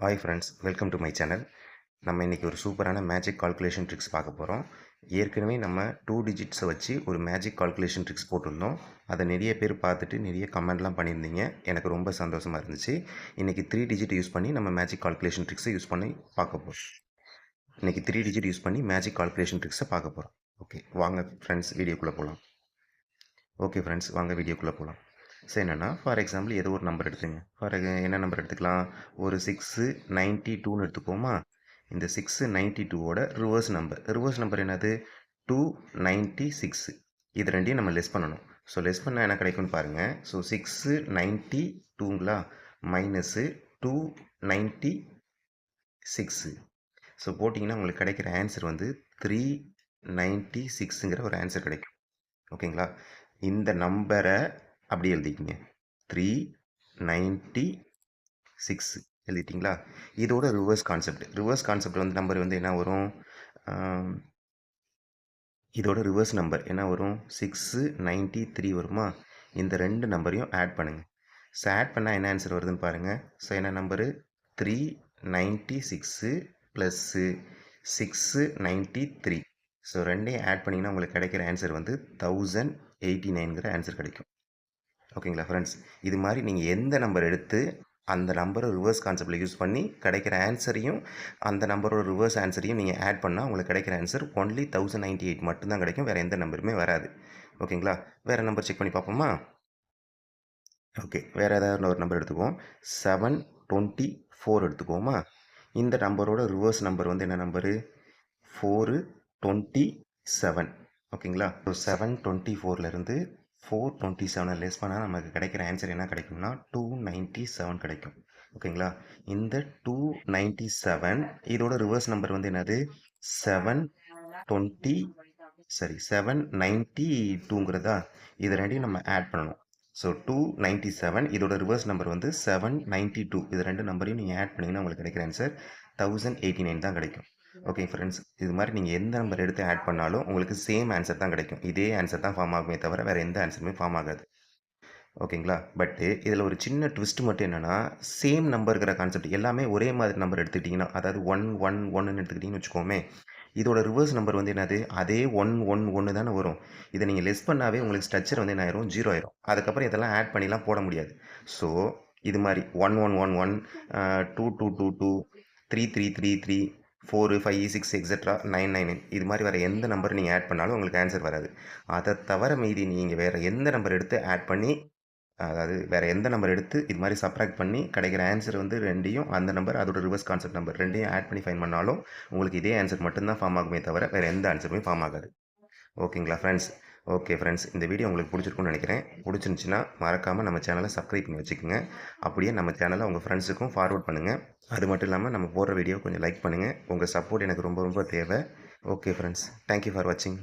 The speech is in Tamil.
Hi friends welcome to my channel நம்ம இன்றைக்கி ஒரு சூப்பரான மேஜிக் கால்குலேஷன் ட்ரிக்ஸ் பார்க்க போகிறோம் ஏற்கனவே நம்ம டூ டிஜிட்ஸை வச்சு ஒரு மேஜிக் கால்குலேஷன் ட்ரிக்ஸ் போட்டிருந்தோம். அதை நிறைய பேர் பார்த்துட்டு நிறைய கமெண்ட்லாம் பண்ணியிருந்தீங்க. எனக்கு ரொம்ப சந்தோஷமாக இருந்துச்சு. இன்றைக்கி த்ரீ டிஜிட் யூஸ் பண்ணி நம்ம மேஜிக் கால்குலேஷன் ட்ரிக்ஸை யூஸ் பண்ணி பார்க்க போகிறோம் இன்றைக்கி த்ரீ டிஜிட் யூஸ் பண்ணி மேஜிக் கால்குலேஷன் ட்ரிக்ஸை பார்க்க போகிறோம் ஓகே வாங்க ஃப்ரெண்ட்ஸ் வீடியோக்குள்ளே போகலாம் ஓகே ஃப்ரெண்ட்ஸ் வாங்க வீடியோக்குள்ளே போகலாம் ஸோ என்னென்னா ஃபார் எக்ஸாம்பிள் ஏதோ ஒரு நம்பர் எடுத்துங்க. ஃபார் என்ன நம்பர் எடுத்துக்கலாம்? ஒரு சிக்ஸு நைன்ட்டி டூன்னு எடுத்துக்கோமா இந்த சிக்ஸு நைன்ட்டி டூவோட ரிவர்ஸ் நம்பர் ரிவர்ஸ் நம்பர் என்னது? டூ நைன்ட்டி சிக்ஸு இது ரெண்டையும் நம்ம லெஸ் பண்ணணும். ஸோ லெஸ் பண்ணால் என்ன கிடைக்கும்னு பாருங்கள் so six ninety டூங்களா minus two ninety six so போட்டிங்கன்னா உங்களுக்கு கிடைக்கிற ஆன்சர் வந்து த்ரீ நைன்ட்டி சிக்ஸுங்கிற ஒரு ஆன்சர் கிடைக்கும். ஓகேங்களா இந்த நம்பரை அப்படி எழுதிக்கிங்க. த்ரீ நைன்ட்டி சிக்ஸ் எழுதிட்டிங்களா? இதோட ரிவர்ஸ் கான்செப்ட் ரிவர்ஸ் கான்செப்ட் வந்து நம்பர் வந்து என்ன வரும்? இதோட ரிவர்ஸ் நம்பர் என்ன வரும்? சிக்ஸு நைன்ட்டி த்ரீ வருமா? இந்த ரெண்டு நம்பரையும் ஆட் பண்ணுங்கள் ஸோ ஆட் பண்ணால் என்ன ஆன்சர் வருதுன்னு பாருங்கள் ஸோ என்ன number three ninety six plus six ninety three so ரெண்டையும் ஆட் பண்ணிங்கன்னா உங்களுக்கு கிடைக்கிற ஆன்சர் வந்து தௌசண்ட் எயிட்டி நைன்கிற ஆன்சர் கிடைக்கும். ஓகேங்களா ஃப்ரெண்ட்ஸ்? இது மாதிரி நீங்கள் எந்த நம்பர் எடுத்து அந்த நம்பரை ரிவர்ஸ் கான்செப்டில் யூஸ் பண்ணி கிடைக்கிற ஆன்சரையும் அந்த நம்பரோட ரிவர்ஸ் ஆன்சரையும் நீங்கள் ஆட் பண்ணால் உங்களுக்கு கிடைக்கிற answer only thousand ninety eight மட்டும்தான் கிடைக்கும். வேறு எந்த நம்பருமே வராது. ஓகேங்களா? வேறு நம்பர் செக் பண்ணி பார்ப்போமா? ஓகே. வேறு ஏதாவது ஒரு நம்பர் எடுத்துக்குவோம். செவன் டுவெண்ட்டி ஃபோர் எடுத்துக்குவோமா? இந்த நம்பரோட ரிவர்ஸ் நம்பர் வந்து என்ன நம்பரு? Four twenty seven. ஓகேங்களா? ஸோ செவன் டுவெண்ட்டி ஃபோர்லேருந்து ஃபோர் டுவெண்ட்டி செவனை லெஸ் பண்ணால் நமக்கு கிடைக்கிற ஆன்சர் என்ன கிடைக்கும்னா டூ நைன்ட்டி செவன் கிடைக்கும். ஓகேங்களா? இந்த டூ நைன்ட்டி செவன் இதோட ரிவர்ஸ் நம்பர் வந்து என்னது? செவன் டுவெண்ட்டி சரி செவன் நைன்ட்டி டூங்கிறதா இது ரெண்டையும் நம்ம ஆட் பண்ணணும். ஸோ டூ நைன்ட்டி செவன் இதோட ரிவர்ஸ் நம்பர் வந்து செவன் நைன்ட்டி டூ இது ரெண்டு நம்பரையும் நீங்கள் ஆட் பண்ணிங்கன்னா உங்களுக்கு கிடைக்கிற ஆன்சர் தௌசண்ட் எயிட்டி நைன் தான் கிடைக்கும். ஓகே ஃப்ரெண்ட்ஸ் இது மாதிரி நீங்கள் எந்த நம்பர் எடுத்து ஆட் பண்ணாலும் உங்களுக்கு சேம் ஆன்சர் தான் கிடைக்கும். இதே ஆன்சர் தான் ஃபார்ம் ஆகுமே தவிர வேறு எந்த ஆன்சருமே ஃபார்ம் ஆகாது. ஓகேங்களா பட்டு இதில் ஒரு சின்ன ட்விஸ்ட் மட்டும் என்னென்னா சேம் நம்பருங்கிற கான்செப்ட் எல்லாமே ஒரே மாதிரி நம்பர் எடுத்துக்கிட்டிங்கன்னா அதாவது ஒன் ஒன் ஒன்னு எடுத்துக்கிட்டிங்கன்னு வச்சுக்கோமே இதோட ரிவர்ஸ் நம்பர் வந்து என்னது? அதே ஒன் ஒன் ஒன்று தானே வரும். இதை நீங்கள் லெஸ் பண்ணாவே உங்களுக்கு ஸ்ட்ரக்சர் வந்து என்ன ஆயிரும்? ஜீரோ ஆயிரும். அதுக்கப்புறம் இதெல்லாம் ஆட் பண்ணிலாம் போட முடியாது. ஸோ இது மாதிரி one one one one two two two two three three three three four five six etcetera nine nine இது மாதிரி வேறு எந்த நம்பர் நீங்கள் ஆட் பண்ணாலும் உங்களுக்கு ஆன்சர் வராது. அதை தவிர மீதி நீங்கள் வேறு எந்த நம்பர் எடுத்து ஆட் பண்ணி அதாவது வேறு எந்த நம்பர் எடுத்து இது மாதிரி சப்ராக்ட் பண்ணி கிடைக்கிற ஆன்சர் வந்து ரெண்டையும் அந்த நம்பர் அதோட ரிவர்ஸ் கான்செப்ட் நம்பர் ரெண்டையும் ஆட் பண்ணி ஃபைன் பண்ணாலும் உங்களுக்கு இதே ஆன்சர் மட்டும்தான் ஃபார்ம் ஆகுமே தவிர வேறு எந்த ஆன்சருமே ஃபார்ம் ஆகாது. ஓகேங்களா ஃப்ரெண்ட்ஸ் ஓகே ஃப்ரெண்ட்ஸ் இந்த வீடியோ உங்களுக்கு பிடிச்சிருக்கும்னு நினைக்கிறேன். பிடிச்சிருந்துச்சின்னா மறக்காமல் நம்ம சேனலை சப்ஸ்கிரைப் பண்ணி வச்சுக்கோங்க. அப்படியே நம்ம சேனலை உங்கள் ஃப்ரெண்ட்ஸுக்கும் ஃபார்வர்ட் பண்ணுங்கள் அது மட்டும் இல்லாமல் நம்ம போடுற வீடியோ கொஞ்சம் லைக் பண்ணுங்கள் உங்கள் சப்போர்ட் எனக்கு ரொம்ப ரொம்ப தேவை. ஓகே ஃப்ரெண்ட்ஸ் தேங்க்யூ ஃபார் வாட்சிங்